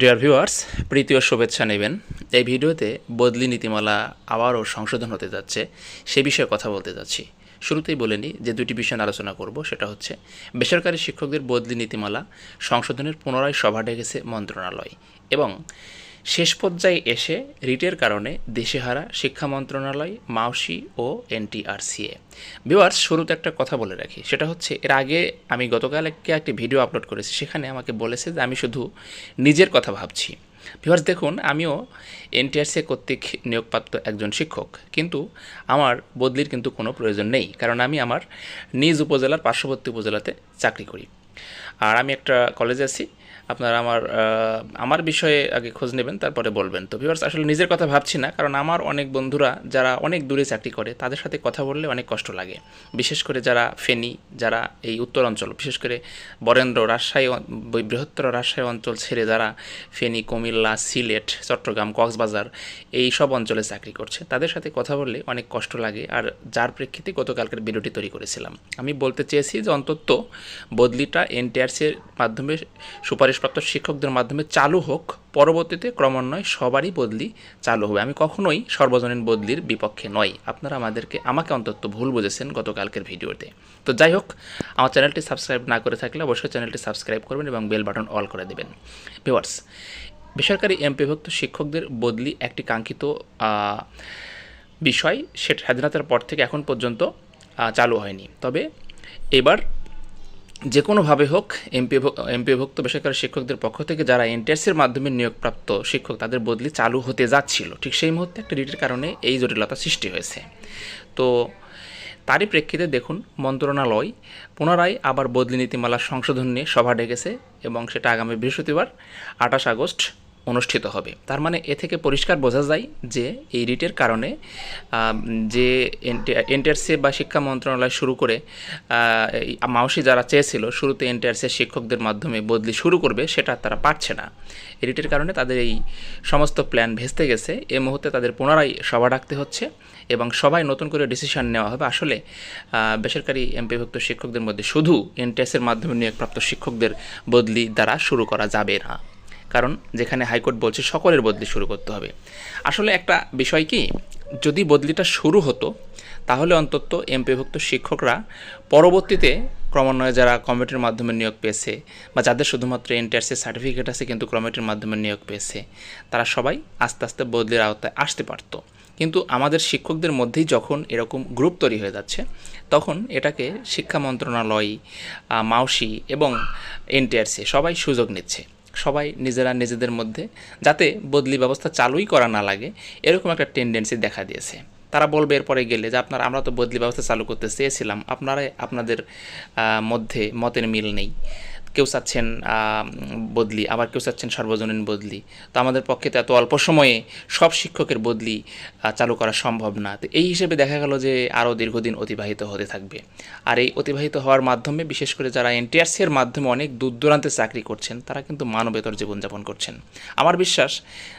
Dear viewers প্রীতিও শুভেচ্ছা নেবেন। এই ভিডিওতে বদলি নীতিমালা আবারও সংশোধন হতে যাচ্ছে, সে বিষয়ে কথা বলতে যাচ্ছি। শুরুতেই বলে নিই যে দুটি বিষয় আলোচনা করব, সেটা হচ্ছে, বেসরকারি শিক্ষকদের বদলি নীতিমালা সংশোধনের পুনরায় সভা ডেকেছে মন্ত্রণালয় এবং শেষ পর্যায়ে এসে রিটের কারণে দেশেহারা শিক্ষা মন্ত্রণালয়, মাউসি ও এনটিআরসিএ। ভিউয়ার্স, শুরুতে একটা কথা বলে রাখি। সেটা হচ্ছে, এর আগে আমি গতকাল একটি একটি ভিডিও আপলোড করেছি, সেখানে আমাকে বলেছে যে আমি শুধু নিজের কথা ভাবছি। ভিউয়ার্স, দেখুন, আমিও এনটিআরসি কর্তৃক নিয়োগপ্রাপ্ত একজন শিক্ষক, কিন্তু আমার বদলির কিন্তু কোনো প্রয়োজন নেই, কারণ আমি আমার নিজ উপজেলার পার্শ্ববর্তী উপজেলাতে চাকরি করি। আর আমি একটা কলেজে আছি। আপনারা আমার আমার বিষয়ে আগে খোঁজ নেবেন, তারপরে বলবেন। তো ভিউয়ার্স আসলে নিজের কথা ভাবছি না, কারণ আমার অনেক বন্ধুরা যারা অনেক দূরে চাকরি করে, তাদের সাথে কথা বললে অনেক কষ্ট লাগে। বিশেষ করে যারা ফেনী, যারা এই উত্তর অঞ্চল, বিশেষ করে বরেন্দ্র, রাজশাহী বৃহত্তর রাজশাহী অঞ্চল ছেড়ে যারা ফেনী, কুমিল্লা, সিলেট, চট্টগ্রাম, কক্সবাজার, এই সব অঞ্চলে চাকরি করছে, তাদের সাথে কথা বললে অনেক কষ্ট লাগে। আর যার প্রেক্ষিতে গতকালকের ভিডিওটি তৈরি করেছিলাম। আমি বলতে চেয়েছি যে অন্তত বদলিটা এনটিআরসির মাধ্যমে সুপারিশপ্রাপ্ত শিক্ষকদের মাধ্যমে চালু হোক, পরবর্তীতে ক্রমান্বয়ে সবারই বদলি চালু হবে। আমি কখনোই সর্বজনীন বদলির বিপক্ষে নই। আপনারা আমাদেরকে, আমাকে অন্তত ভুল বুঝেছেন গতকালকের ভিডিওতে। তো যাই হোক, আমার চ্যানেলটি সাবস্ক্রাইব না করে থাকলে অবশ্যই চ্যানেলটি সাবস্ক্রাইব করবেন এবং বেল বাটন অল করে দেবেন। ভিওয়ার্স বেসরকারি এমপিভুক্ত শিক্ষকদের বদলি একটি কাঙ্ক্ষিত বিষয়। সেটা স্বাধীনতার পর থেকে এখন পর্যন্ত চালু হয়নি। তবে এবার যে কোনোভাবে হোক, এমপি এমপিভুক্ত বেসরকারি শিক্ষকদের পক্ষ থেকে যারা এনটিএসির মাধ্যমে নিয়োগপ্রাপ্ত শিক্ষক, তাদের বদলি চালু হতে যাচ্ছিল। ঠিক সেই মুহূর্তে একটা রিটের কারণে এই জটিলতা সৃষ্টি হয়েছে। তো তারই প্রেক্ষিতে দেখুন, মন্ত্রণালয় পুনরায় আবার বদলি নীতিমালার সংশোধন নিয়ে সভা ডেকেছে এবং সেটা আগামী বৃহস্পতিবার, আঠাশ আগস্ট অনুষ্ঠিত হবে। তার মানে এ থেকে পরিষ্কার বোঝা যায় যে এই রিটের কারণে যে এনটিআরসি বা শিক্ষা মন্ত্রণালয় শুরু করে মাউসি যারা চেয়েছিল শুরুতে এনটিআরসি শিক্ষকদের মাধ্যমে বদলি শুরু করবে, সেটা তারা পারছে না। রিটের কারণে তাদের এই সমস্ত প্ল্যান ভেস্তে গেছে। এ মুহূর্তে তাদের পুনরায় সভা ডাকতে হচ্ছে এবং সবাই নতুন করে ডিসিশন নেওয়া হবে। আসলে বেসরকারি এমপিভুক্ত শিক্ষকদের মধ্যে শুধু এনটিএসের মাধ্যমে নিয়োগপ্রাপ্ত শিক্ষকদের বদলি দ্বারা শুরু করা যাবে না। কারণ যেখানে হাইকোর্ট বলছে সকলের বদলি শুরু করতে হবে। আসলে একটা বিষয় কি, যদি বদলিটা শুরু হতো, তাহলে অন্তত এমপিভুক্ত শিক্ষকরা পরবর্তীতে ক্রমান্বয়ে যারা কমিটির মাধ্যমে নিয়োগ পেয়েছে বা যাদের শুধুমাত্র এনটিআরসি সার্টিফিকেট আছে কিন্তু কমিটির মাধ্যমে নিয়োগ পেয়েছে, তারা সবাই আস্তে আস্তে বদলির আওতায় আসতে পারতো। কিন্তু আমাদের শিক্ষকদের মধ্যেই যখন এরকম গ্রুপ তৈরি হয়ে যাচ্ছে, তখন এটাকে শিক্ষা মন্ত্রণালয় মাউসি এবং এনটিআরসি সবাই সুযোগ নিচ্ছে। সবাই নিজেরা নিজেদের মধ্যে যাতে বদলি ব্যবস্থা চালুই করা না লাগে, এরকম একটা টেন্ডেন্সি দেখা দিয়েছে। তারা বলবে এরপরে গেলে যে, আপনারা, আমরা তো বদলি ব্যবস্থা চালু করতে চেয়েছিলাম। আপনারাই আপনাদের মধ্যে মতের মিল নেই। কেউ চাচ্ছেন বদলি, আবার কেউ চাচ্ছেন সর্বজনীন বদলি। তো আমাদের পক্ষে তো এত অল্প সময়ে সব শিক্ষকের বদলি চালু করা সম্ভব না। তো এই হিসেবে দেখা গেল যে আরও দীর্ঘদিন অতিবাহিত হতে থাকবে। আর এই অতিবাহিত হওয়ার মাধ্যমে, বিশেষ করে যারা এনটিআরসি এর মাধ্যমে অনেক দূর দূরান্তে চাকরি করছেন, তারা কিন্তু মানবেতর জীবনযাপন করছেন। আমার বিশ্বাস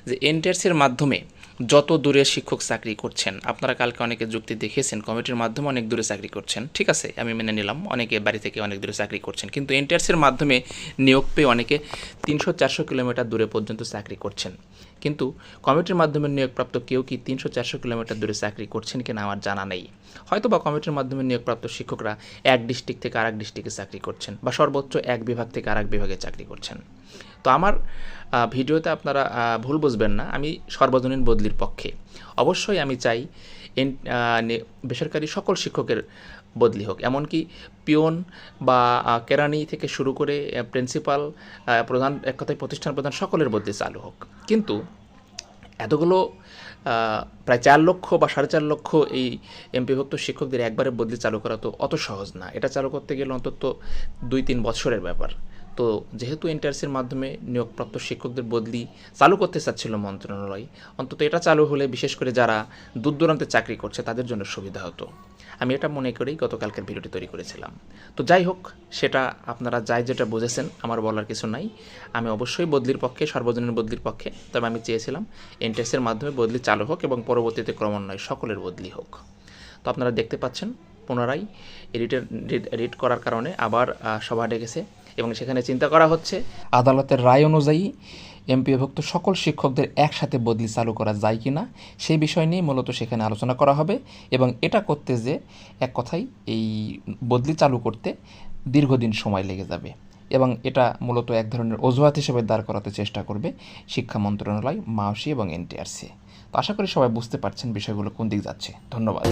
যে এনটিআরসি এর মাধ্যমে যত দূরে শিক্ষক চাকরি করছেন, আপনারা কালকে অনেকে যুক্তি দেখিয়েছেন, কমিটির মাধ্যমে অনেক দূরে চাকরি করছেন, ঠিক আছে, আমি মেনে নিলাম, অনেকে বাড়ি থেকে অনেক দূরে চাকরি করছেন, কিন্তু এনটিআরসির মাধ্যমে নিয়োগ পেয়ে অনেকে তিনশো চারশো কিলোমিটার দূরে পর্যন্ত চাকরি করছেন। কিন্তু কমিটির মাধ্যমে নিয়োগপ্রাপ্ত কেউ কি তিনশো চারশো কিলোমিটার দূরে চাকরি করছেন কিনা আমার জানা নেই। হয়তো বা কমিটির মাধ্যমে নিয়োগপ্রাপ্ত শিক্ষকরা এক ডিস্ট্রিক্ট থেকে আরেক ডিস্ট্রিক্টে চাকরি করছেন বা সর্বোচ্চ এক বিভাগ থেকে আরেক বিভাগে চাকরি করছেন। তো আমার ভিডিওতে আপনারা ভুল বুঝবেন না। আমি সর্বজনীন বদলির পক্ষে। অবশ্যই আমি চাই বেসরকারি সকল শিক্ষকের বদলি হোক। এমনকি পিয়ন বা কেরানি থেকে শুরু করে প্রিন্সিপাল প্রধান, এক কথায় প্রতিষ্ঠান প্রধান সকলের বদলি চালু হোক। কিন্তু এতগুলো প্রায় চার লক্ষ বা সাড়ে চার লক্ষ এই এমপিভুক্ত শিক্ষকদের একবারে বদলি চালু করা তো অত সহজ না। এটা চালু করতে গেলে অন্তত দুই তিন বছরের ব্যাপার। তো যেহেতু এনটিআরসির মাধ্যমে নিয়োগপ্রাপ্ত শিক্ষকদের বদলি চালু করতে চাচ্ছিল মন্ত্রণালয়, অন্তত এটা চালু হলে, বিশেষ করে যারা দূর দূরান্তে চাকরি করছে, তাদের জন্য সুবিধা হতো। আমি এটা মনে করেই গতকালকের ভিডিওটি তৈরি করেছিলাম। তো যাই হোক, সেটা আপনারা যাই যেটা বুঝেছেন, আমার বলার কিছু নাই। আমি অবশ্যই বদলির পক্ষে, সর্বজনীন বদলির পক্ষে, তবে আমি চেয়েছিলাম এনটিএসের মাধ্যমে বদলি চালু হোক এবং পরবর্তীতে ক্রমান্বয়ে সকলের বদলি হোক। তো আপনারা দেখতে পাচ্ছেন পুনরায় এডিটের রিড করার কারণে আবার সভা ডেকেছে এবং সেখানে চিন্তা করা হচ্ছে। আদালতের রায় অনুযায়ী এমপিওভুক্ত সকল শিক্ষকদের একসাথে বদলি চালু করা যায় কি না সেই বিষয় নিয়ে মূলত সেখানে আলোচনা করা হবে এবং এটা করতে যে এক কথাই এই বদলি চালু করতে দীর্ঘদিন সময় লেগে যাবে এবং এটা মূলত এক ধরনের অজুহাত হিসেবে দাঁড় করাতে চেষ্টা করবে শিক্ষা মন্ত্রণালয়, মাওসি এবং এনটিআরসি। তো আশা করি সবাই বুঝতে পারছেন বিষয়গুলো কোন দিক যাচ্ছে। ধন্যবাদ।